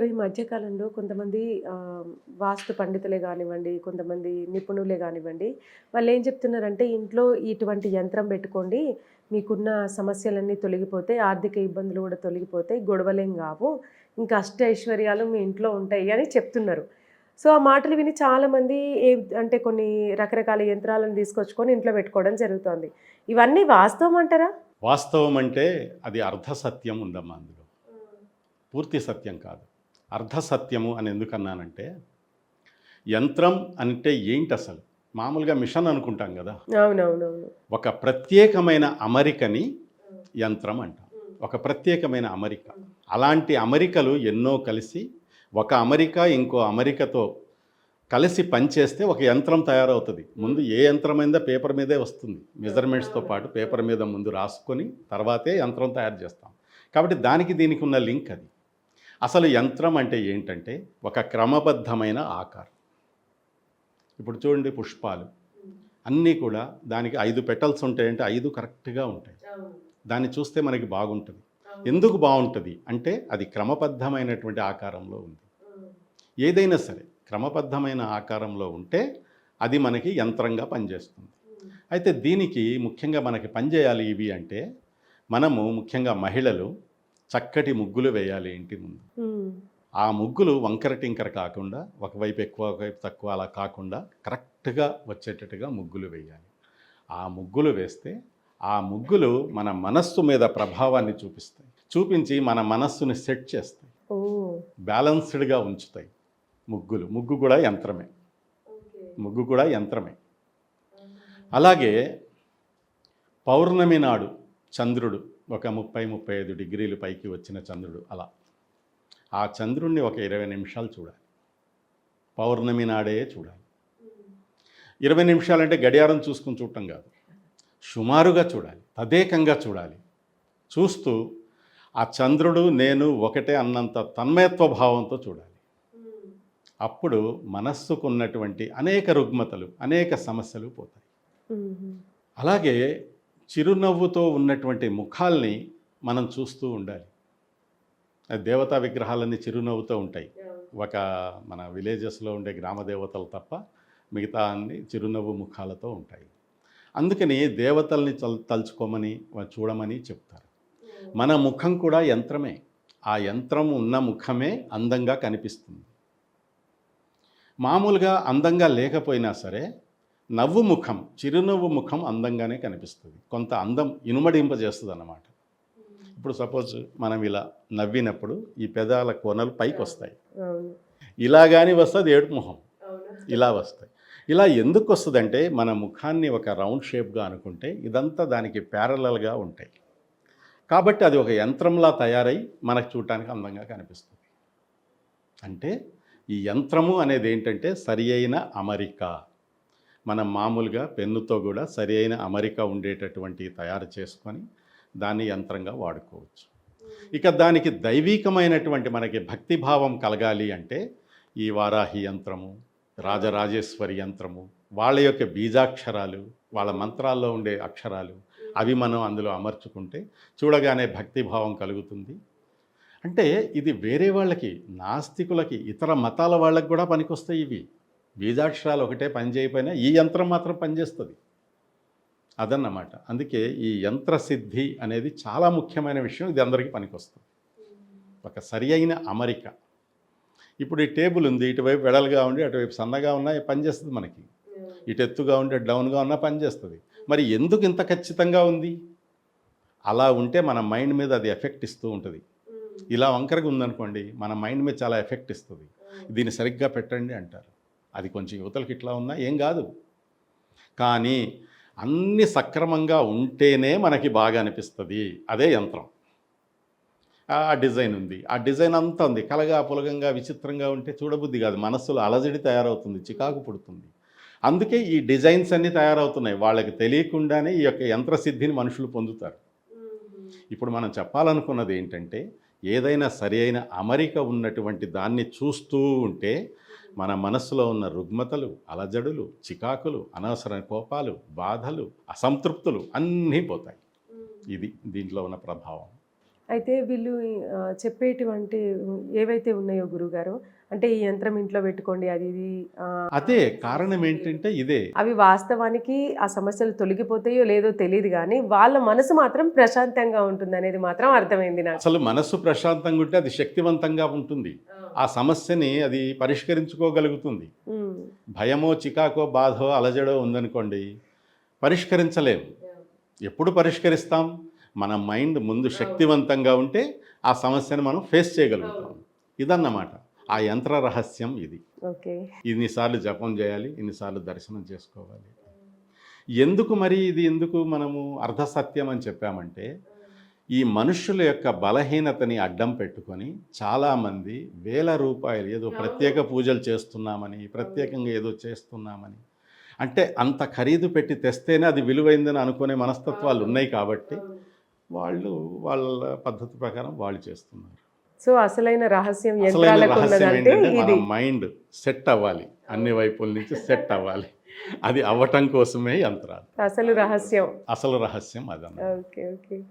గారు ఈ మధ్యకాలంలో కొంతమంది వాస్తు పండితులే కానివ్వండి కొంతమంది నిపుణులే కానివ్వండి వాళ్ళు ఏం చెప్తున్నారంటే ఇంట్లో ఇటువంటి యంత్రం పెట్టుకోండి మీకున్న సమస్యలన్నీ తొలగిపోతే ఆర్థిక ఇబ్బందులు కూడా తొలగిపోతాయి గొడవలేం కావు ఇంకా అష్ట ఐశ్వర్యాలు మీ ఇంట్లో ఉంటాయి అని చెప్తున్నారు. సో ఆ మాటలు విని చాలామంది ఏ అంటే కొన్ని రకరకాల యంత్రాలను తీసుకొచ్చుకొని ఇంట్లో పెట్టుకోవడం జరుగుతుంది. ఇవన్నీ వాస్తవం అంటారా? వాస్తవం అంటే అది అర్ధ సత్యం ఉందమ్మా అందులో. పూర్తి సత్యం కాదు. అర్ధ సత్యము అని ఎందుకన్నానంటే యంత్రం అంటే ఏంటి అసలు మామూలుగా మిషన్ అనుకుంటాం కదా. ఒక ప్రత్యేకమైన అమరికని యంత్రం అంటాం. ఒక ప్రత్యేకమైన అమరిక. అలాంటి అమరికలు ఎన్నో కలిసి ఒక అమరిక ఇంకో అమరికతో కలిసి పనిచేస్తే ఒక యంత్రం తయారవుతుంది. ముందు ఏ యంత్రమైందో పేపర్ మీదే వస్తుంది. మెజర్మెంట్స్తో పాటు పేపర్ మీద ముందు రాసుకొని తర్వాతే యంత్రం తయారు చేస్తాం. కాబట్టి దానికి దీనికి ఉన్న లింక్ అది. అసలు యంత్రం అంటే ఏంటంటే ఒక క్రమబద్ధమైన ఆకారం. ఇప్పుడు చూడండి పుష్పాలు. అన్నీ కూడా దానికి ఐదు పెటల్స్ ఉంటాయంటే ఐదు కరెక్ట్గా ఉంటాయి. దాన్ని చూస్తే మనకి బాగుంటుంది. ఎందుకు బాగుంటుంది? అంటే అది క్రమబద్ధమైనటువంటి ఆకారంలో ఉంది. ఏదైనా సరే క్రమబద్ధమైన ఆకారంలో ఉంటే అది మనకి యంత్రంగా పనిచేస్తుంది. అయితే దీనికి ముఖ్యంగా మనకి పనిచేయాలి ఇవి అంటే మనము ముఖ్యంగా మహిళలు చక్కటి ముగ్గులు వేయాలి ఇంటి ముందు. ఆ ముగ్గులు వంకర టింకర కాకుండా ఒకవైపు ఎక్కువ ఒకవైపు తక్కువ అలా కాకుండా కరెక్ట్గా వచ్చేటట్టుగా ముగ్గులు వేయాలి. ఆ ముగ్గులు వేస్తే ఆ ముగ్గులు మన మనస్సు మీద ప్రభావాన్ని చూపిస్తాయి. చూపించి మన మనస్సుని సెట్ చేస్తాయి. బ్యాలన్స్డ్గా ఉంచుతాయి ముగ్గులు. ముగ్గు కూడా యంత్రమే. ముగ్గు కూడా యంత్రమే. అలాగే పౌర్ణమి నాడు చంద్రుడు ఒక ముప్పై ముప్పై ఐదు డిగ్రీలు పైకి వచ్చిన చంద్రుడు అలా. ఆ చంద్రుణ్ణి ఒక ఇరవై నిమిషాలు చూడాలి. పౌర్ణమి నాడే చూడాలి. ఇరవై నిమిషాలంటే గడియారం చూసుకుని చూడటం కాదు. సుమారుగా చూడాలి. తదేకంగా చూడాలి. చూస్తూ ఆ చంద్రుడు నేను ఒకటే అన్నంత తన్మయత్వ భావంతో చూడాలి. అప్పుడు మనస్సుకు ఉన్నటువంటి అనేక రుగ్మతలు అనేక సమస్యలు పోతాయి. అలాగే చిరునవ్వుతో ఉన్నటువంటి ముఖాల్ని మనం చూస్తూ ఉండాలి. దేవతా విగ్రహాలన్నీ చిరునవ్వుతో ఉంటాయి. ఒక మన విలేజెస్లో ఉండే గ్రామ దేవతలు తప్ప మిగతా అన్ని చిరునవ్వు ముఖాలతో ఉంటాయి. అందుకని దేవతల్ని తల్ తలుచుకోమని చూడమని చెప్తారు. మన ముఖం కూడా యంత్రమే. ఆ యంత్రం ఉన్న ముఖమే అందంగా కనిపిస్తుంది. మామూలుగా అందంగా లేకపోయినా సరే నవ్వు ముఖం చిరునవ్వు ముఖం అందంగానే కనిపిస్తుంది. కొంత అందం ఇనుమడింపజేస్తుంది అన్నమాట ఇప్పుడు సపోజ్ మనం ఇలా నవ్వినప్పుడు ఈ పెదాల కొనలు పైకి వస్తాయి. ఇలా కానీ వస్తుంది ఏడుపు మొహం ఇలా వస్తాయి. ఇలా ఎందుకు వస్తుందంటే మన ముఖాన్ని ఒక రౌండ్ షేప్గా అనుకుంటే ఇదంతా దానికి ప్యారలల్గా ఉంటాయి. కాబట్టి అది ఒక యంత్రంలా తయారై మనకు చూడటానికి అందంగా కనిపిస్తుంది. అంటే ఈ యంత్రము అనేది ఏంటంటే సరి అయిన అమరిక. మనం మామూలుగా పెన్నుతో కూడా సరి అయిన అమరిక ఉండేటటువంటి తయారు చేసుకొని దాన్ని యంత్రంగా వాడుకోవచ్చు. ఇక దానికి దైవీకమైనటువంటి మనకి భక్తిభావం కలగాలి అంటే ఈ వారాహి యంత్రము రాజరాజేశ్వరి యంత్రము వాళ్ళ యొక్క బీజాక్షరాలు వాళ్ళ మంత్రాల్లో ఉండే అక్షరాలు అవి మనం అందులో అమర్చుకుంటే చూడగానే భక్తిభావం కలుగుతుంది. అంటే ఇది వేరే వాళ్ళకి నాస్తికులకి ఇతర మతాల వాళ్ళకి కూడా పనికొస్తాయి ఇవి. బీజాక్షరాలు ఒకటే పని చేయకపోయినా ఈ యంత్రం మాత్రం పనిచేస్తుంది అదన్నమాట. అందుకే ఈ యంత్రసిద్ధి అనేది చాలా ముఖ్యమైన విషయం. ఇది అందరికీ పనికొస్తుంది. ఒక సరి అయిన అమరిక. ఇప్పుడు ఈ టేబుల్ ఉంది. ఇటువైపు వెడల్గా ఉండి అటువైపు సన్నగా ఉన్నా పనిచేస్తుంది మనకి. ఇటు ఎత్తుగా ఉండి అటు డౌన్గా ఉన్నా పనిచేస్తుంది మరి ఎందుకు ఇంత ఖచ్చితంగా ఉంది? అలా ఉంటే మన మైండ్ మీద అది ఎఫెక్ట్ ఇస్తూ ఉంటుంది. ఇలా వంకరగా ఉందనుకోండి మన మైండ్ మీద చాలా ఎఫెక్ట్ ఇస్తుంది. దీన్ని సరిగ్గా పెట్టండి అంటారు. అది కొంచెం యువతలకి ఇట్లా ఉన్నా ఏం కాదు. కానీ అన్ని సక్రమంగా ఉంటేనే మనకి బాగా అనిపిస్తుంది. అదే యంత్రం. ఆ డిజైన్ ఉంది. ఆ డిజైన్ అంతా ఉంది. కలగా పులగంగా విచిత్రంగా ఉంటే చూడబుద్ధి కాదు. మనస్సులో అలజడి తయారవుతుంది. చికాకు పుడుతుంది. అందుకే ఈ డిజైన్స్ అన్నీ తయారవుతున్నాయి. వాళ్ళకి తెలియకుండానే ఈ యొక్క యంత్రసిద్ధిని మనుషులు పొందుతారు. ఇప్పుడు మనం చెప్పాలనుకున్నది ఏంటంటే ఏదైనా సరి అయిన అమరిక ఉన్నటువంటి దాన్ని చూస్తూ ఉంటే మన మనస్సులో ఉన్న రుగ్మతలు అలజడులు చికాకులు అనవసర కోపాలు బాధలు అసంతృప్తులు అన్నీ పోతాయి. ఇది దీంట్లో ఉన్న ప్రభావం. అయితే వీళ్ళు చెప్పేటువంటి ఏవైతే ఉన్నాయో గురుగారు అంటే ఈ యంత్రం ఇంట్లో పెట్టుకోండి అది ఇది అదే కారణం ఏంటంటే ఇదే. అవి వాస్తవానికి ఆ సమస్యలు తొలగిపోతాయో లేదో తెలియదు కానీ వాళ్ళ మనసు మాత్రం ప్రశాంతంగా ఉంటుంది అనేది మాత్రం అర్థమైంది నాకు. అసలు మనస్సు ప్రశాంతంగా ఉంటే అది శక్తివంతంగా ఉంటుంది. ఆ. సమస్యని అది పరిష్కరించుకోగలుగుతుంది. భయమో చికాకో బాధో అలజడో ఉందనుకోండి పరిష్కరించలేము ఎప్పుడు పరిష్కరిస్తాం? మన మైండ్ ముందు శక్తివంతంగా ఉంటే ఆ సమస్యను మనం ఫేస్ చేయగలుగుతాం. ఇదన్నమాట. ఆ యంత్ర రహస్యం ఇది. ఓకే. ఇన్నిసార్లు జపం చేయాలి ఇన్నిసార్లు దర్శనం చేసుకోవాలి. ఎందుకు మరి ఇది ఎందుకు మనము అర్ధసత్యం అని చెప్పామంటే ఈ మనుషుల యొక్క బలహీనతని అడ్డం పెట్టుకొని చాలామంది వేల రూపాయలు ఏదో ప్రత్యేక పూజలు చేస్తున్నామని ప్రత్యేకంగా ఏదో చేస్తున్నామని. అంటే అంత ఖరీదు పెట్టి తెస్తేనే అది విలువైందని అనుకునే మనస్తత్వాలు ఉన్నాయి కాబట్టి వాళ్ళు వాళ్ళ పద్ధతి ప్రకారం వాళ్ళు చేస్తున్నారు. సో అసలైన రహస్యం మన మైండ్ సెట్ అవ్వాలి. అన్ని వైపుల నుంచి సెట్ అవ్వాలి. అది అవ్వటం కోసమే యంత్రాలు. అసలు రహస్యం. అసలు రహస్యం అదన్నమాట. Okay okay.